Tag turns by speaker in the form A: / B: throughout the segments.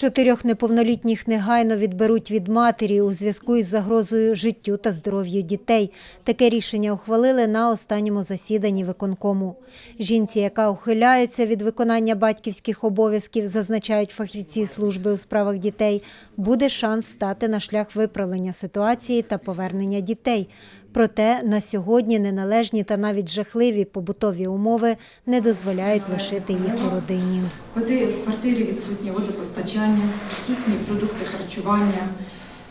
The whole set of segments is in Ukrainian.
A: Чотирьох неповнолітніх негайно відберуть від матері у зв'язку із загрозою життю та здоров'ю дітей. Таке рішення ухвалили на останньому засіданні виконкому. Жінці, яка ухиляється від виконання батьківських обов'язків, зазначають фахівці служби у справах дітей, буде шанс стати на шлях виправлення ситуації та повернення дітей. Проте на сьогодні неналежні та навіть жахливі побутові умови не дозволяють лишити їх у родині.
B: Води в квартирі відсутнє водопостачання, відсутні продукти харчування.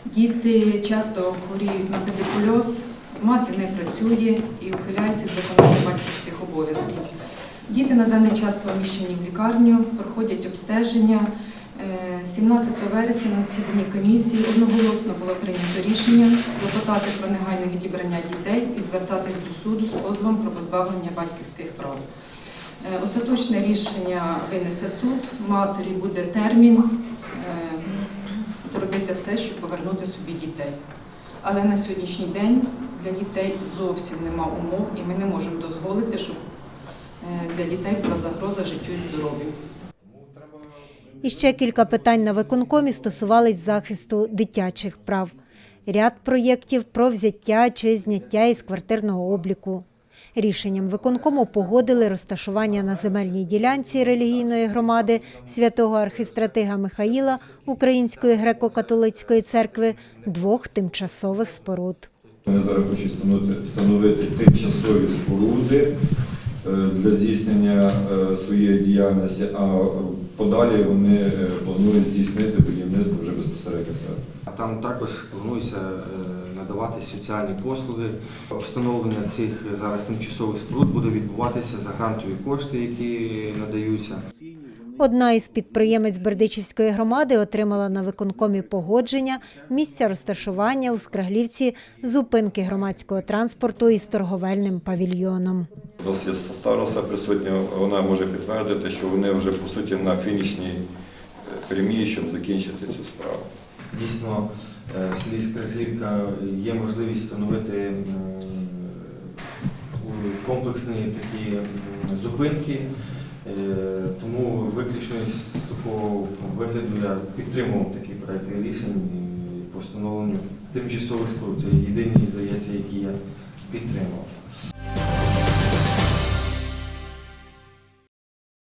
B: Діти часто хворіють на педикульоз, мати не працює і ухиляється від виконання батьківських обов'язків. Діти на даний час поміщені в лікарню, проходять обстеження. Е, 17 вересня на засіданні комісії одноголосно було прийнято рішення клопотати про негайне відібрання дітей і звертатись до суду з позовом про позбавлення батьківських прав. Е, Остаточне рішення винесе суд, матері буде термін е, зробити все, щоб повернути собі дітей. Але на сьогоднішній день для дітей зовсім нема умов, і ми не можемо дозволити, щоб е, для дітей була загроза життю і здоров'ю.
A: І ще кілька питань на виконкомі стосувались захисту дитячих прав. Ряд проєктів про взяття чи зняття із квартирного обліку. Рішенням виконкому погодили розташування на земельній ділянці релігійної громади святого архистратига Михаїла Української греко-католицької церкви двох тимчасових споруд.
C: Вони зараз хочуть встановити тимчасові споруди е, для здійснення е, своєї діяльності, а подалі вони е, планують здійснити будівництво вже безпосередньо в церкві.
D: А там також планується е, надавати соціальні послуги. Встановлення цих зараз тимчасових споруд буде відбуватися за грантові кошти, які надаються.
A: Одна із підприємець Бердичівської громади отримала на виконкомі погодження місця розташування у Скраглівці зупинки громадського транспорту із торговельним павільйоном.
C: У нас є староста присутня, вона може підтвердити, що вони вже по суті на фінішній е, прямій, щоб закінчити цю справу.
D: Дійсно, е, в селі Скаржівка є можливість встановити комплексні такі зупинки. Е, Тому виключно з такого вигляду я підтримував такі проекти рішень по встановленню тимчасових споруд. Це єдині, здається, які я підтримував.